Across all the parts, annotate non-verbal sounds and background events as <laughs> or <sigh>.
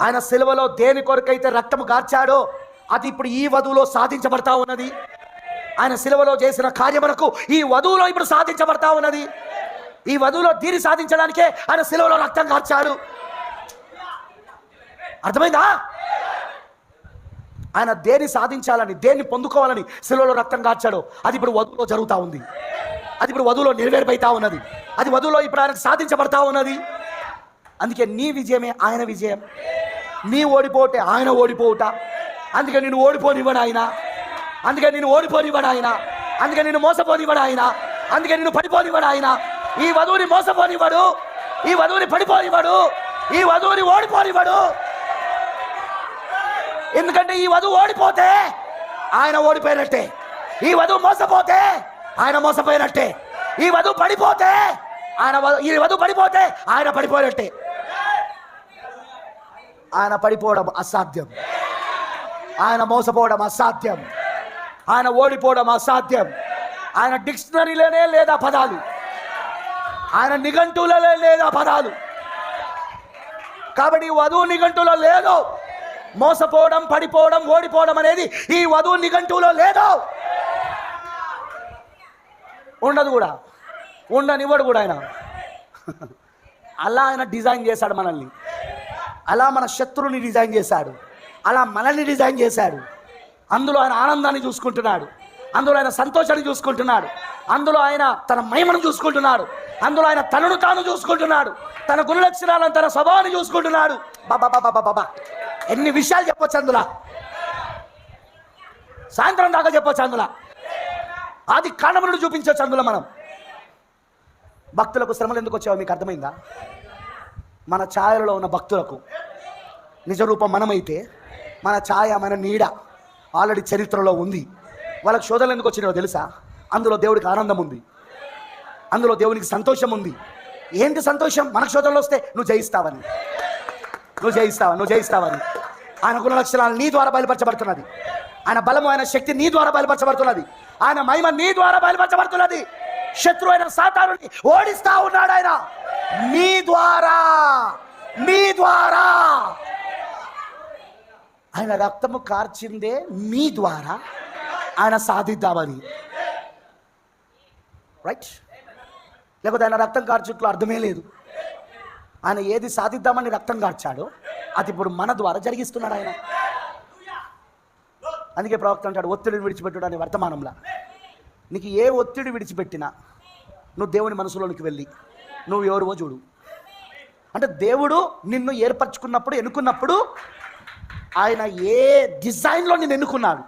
ఆయన సిలువలో దేని కొరకైతే రక్తము గార్చాడో అది ఇప్పుడు ఈ వధువులో సాధించబడతా ఉన్నది. ఆయన సిలువలో చేసిన కార్యములకు ఈ వధువులో ఇప్పుడు సాధించబడతా ఉన్నది. ఈ వధువులో దీన్ని సాధించడానికే ఆయన సిలువలో రక్తం కార్చాడు అర్థమైందా? ఆయన దేన్ని సాధించాలని దేన్ని పొందుకోవాలని సిలువలో రక్తం కార్చాడో అది ఇప్పుడు వధువులో జరుగుతూ ఉంది. అది ఇప్పుడు వధువులో నెరవేర్పైతా ఉన్నది. అది వధువులో ఇప్పుడు ఆయనకు సాధించబడతా ఉన్నది. అందుకే నీ విజయమే ఆయన విజయం. నీ ఓడిపోతే ఆయన ఓడిపోవుట. అందుకే నేను ఓడిపోనివ్వడు ఆయన. అందుకే నేను ఓడిపోనివ్వడు ఆయన. అందుకే నేను మోసపోనివ్వడు ఆయన. అందుకే నేను పడిపోనివ్వడు ఆయన. ఈ వధువుని మోసపోనివ్వడు. ఈ వధువుని పడిపోనివ్వడు. ఈ వధువుని ఓడిపోనివ్వడు. ఎందుకంటే ఈ వధువు ఓడిపోతే ఆయన ఓడిపోయినట్టే. ఈ వధువు మోసపోతే ఆయన మోసపోయినట్టే. ఈ వధువు పడిపోతే ఆయన ఈ వధువు పడిపోతే ఆయన పడిపోయినట్టే. ఆయన పడిపోవడం అసాధ్యం. ఆయన మోసపోవడం అసాధ్యం. ఆయన ఓడిపోవడం అసాధ్యం. ఆయన డిక్షనరీలోనే లేదా పదాలు. ఆయన నిఘంటువులలో లేదా పదాలు. కాబట్టి వధువు నిఘంటువులో లేదు. మోసపోవడం పడిపోవడం ఓడిపోవడం అనేది ఈ వధువు నిఘంటువులో లేదు. ఉండదు కూడా. ఉండనివ్వడు కూడా ఆయన. <laughs> అలా ఆయన డిజైన్ చేశాడు మనల్ని. అలా మన శత్రువుని డిజైన్ చేశాడు. అలా మనల్ని డిజైన్ చేశాడు. అందులో ఆయన ఆనందాన్ని చూసుకుంటున్నాడు. అందులో ఆయన సంతోషాన్ని చూసుకుంటున్నాడు. అందులో ఆయన తన మహిమను చూసుకుంటున్నాడు. అందులో ఆయన తనను తాను చూసుకుంటున్నాడు. తన గుణలక్షణాలను తన స్వభావాన్ని చూసుకుంటున్నాడు. బాబా బాబా బాబా ఎన్ని విషయాలు చెప్పొచ్చు అందులో? సాయంత్రం దాకా చెప్పొచ్చు అందులో. ఆది కాండములను చూపించవచ్చు అందులో మనం. భక్తులకు శ్రమలు ఎందుకు వచ్చావో మీకు అర్థమైందా? మన ఛాయలలో ఉన్న భక్తులకు. నిజరూపం మనమైతే మన ఛాయ మన నీడ ఆల్రెడీ చరిత్రలో ఉంది. వాళ్ళకి శోధనలు ఎందుకు వచ్చినాయో తెలుసా? అందులో దేవుడికి ఆనందం ఉంది. అందులో దేవునికి సంతోషం ఉంది. ఏంటి సంతోషం? మనకు శోధనలు వస్తే నువ్వు జయిస్తావని. నువ్వు జయిస్తావా నువ్వు జయిస్తావని. ఆయన గుణ లక్షణాలు నీ ద్వారా బయలుపరచబడుతున్నది. ఆయన బలము ఆయన శక్తి నీ ద్వారా బయలుపరచబడుతున్నది. ఆయన మహిమ నీ ద్వారా బయలుపరచబడుతున్నది. శత్రు అయిన సాతానుని ఓడిస్తా ఉన్నాడు ఆయన. నీ ద్వారా నీ ద్వారా. ఆయన రక్తము కార్చిందే మీ ద్వారా ఆయన సాధిద్దామని. రైట్ లేకపోతే ఆయన రక్తం కార్చుట్లో అర్థమే లేదు. ఆయన ఏది సాధిద్దామని రక్తం కార్చాడో అది ఇప్పుడు మన ద్వారా జరిగిస్తున్నాడు ఆయన. అందుకే ప్రవక్త అంటాడు ఒత్తిడిని విడిచిపెట్టుడు అనే వర్తమానంలో. నీకు ఏ ఒత్తిడి విడిచిపెట్టినా నువ్వు దేవుని మనసులోనికి వెళ్ళి నువ్వు ఎవరివో చూడు. అంటే దేవుడు నిన్ను ఏర్పరచుకున్నప్పుడు ఎన్నుకున్నప్పుడు ఆయన ఏ డిజైన్లో నేను ఎన్నుకున్నాడు?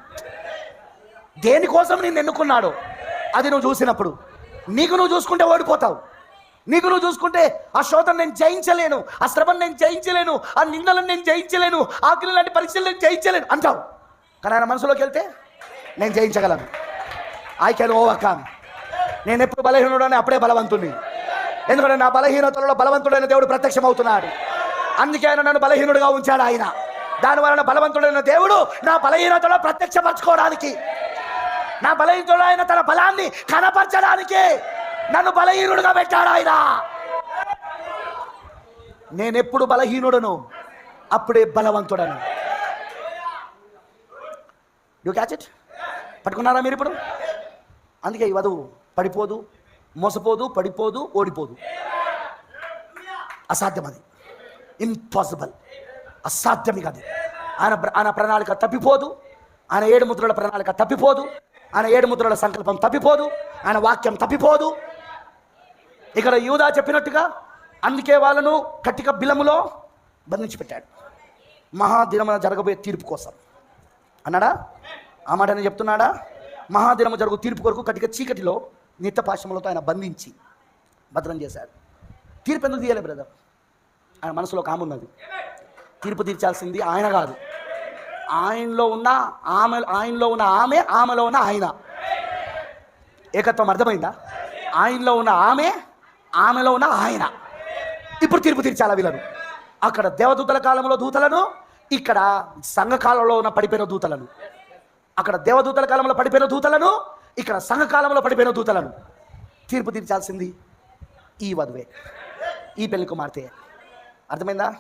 దేనికోసం నేను ఎన్నుకున్నాడు? అది నువ్వు చూసినప్పుడు. నీకు నువ్వు చూసుకుంటే ఓడిపోతావు. నీకు నువ్వు చూసుకుంటే ఆ శోధన నేను జయించలేను ఆ శ్రమను నేను జయించలేను ఆ నిందలను నేను జయించలేను ఆకలి లాంటి పరీక్షలు నేను జయించలేను అంటావు. కానీ ఆయన మనసులోకి వెళ్తే నేను జయించగలను. ఐ కెన్ ఓవర్కమ్ నేను ఎప్పుడు బలహీనుడని అప్పుడే బలవంతుని ఎందుకంటే నా బలహీనతలలో బలవంతుడైన దేవుడు ప్రత్యక్షమవుతున్నాడు. అందుకే ఆయన నన్ను బలహీనుడిగా ఉంచాడు ఆయన. దాని వలన బలవంతుడైన దేవుడు నా బలహీనతలో ప్రత్యక్షపరచుకోవడానికి నా బలహీనతలో ఆయన తన బలాన్ని కనపరచడానికి నన్ను బలహీనుడుగా పెట్టాడు ఆయన. నేనెప్పుడు బలహీనుడను అప్పుడే బలవంతుడను. యూ క్యాచ్ ఇట్ పట్టుకున్నారా మీరు ఇప్పుడు? అందుకే ఈ వధువు పడిపోదు మోసపోదు పడిపోదు ఓడిపోదు. అసాధ్యం అది. ఇంపాసిబుల్ అసాధ్యం ఇక అది ఆయన ఆయన ప్రణాళిక తప్పిపోదు. ఆయన ఏడు ముద్రల ప్రణాళిక తప్పిపోదు. ఆయన ఏడు ముద్రల సంకల్పం తప్పిపోదు. ఆయన వాక్యం తప్పిపోదు. ఇక్కడ యూదా చెప్పినట్టుగా అందుకే వాళ్ళను కట్టిక బిలములో బంధించి పెట్టాడు మహాదినమున జరగబోయే తీర్పు కోసం. అన్నాడా? ఆ మాట నేను చెప్తున్నాడా? మహాదినము జరుగు తీర్పు కొరకు కటిక చీకటిలో నిత్య పాశములతో ఆయన బంధించి భద్రం చేశాడు. తీర్పు ఎందుకు తీయలే బ్రదర్? ఆయన మనసులో కామున్నది తీర్పు తీర్చాల్సింది ఆయన కాదు. ఆయనలో ఉన్న ఆమె ఆయనలో ఉన్న ఆమె ఆమెలో ఉన్న ఆయన. ఏకత్వం అర్థమైందా? ఆయనలో ఉన్న ఆమె ఆమెలో ఉన్న ఆయన. ఇప్పుడు తీర్పు తీర్చాలా వీళ్ళను? అక్కడ దేవదూతల కాలంలో దూతలను ఇక్కడ సంఘకాలంలో ఉన్న పడిపోయిన దూతలను. అక్కడ దేవదూతల కాలంలో పడిపోయిన దూతలను ఇక్కడ సంఘకాలంలో పడిపోయిన దూతలను. తీర్పు తీర్చాల్సింది ఈ వధువే. ఈ పెళ్ళి కుమార్తె అర్థమైందా?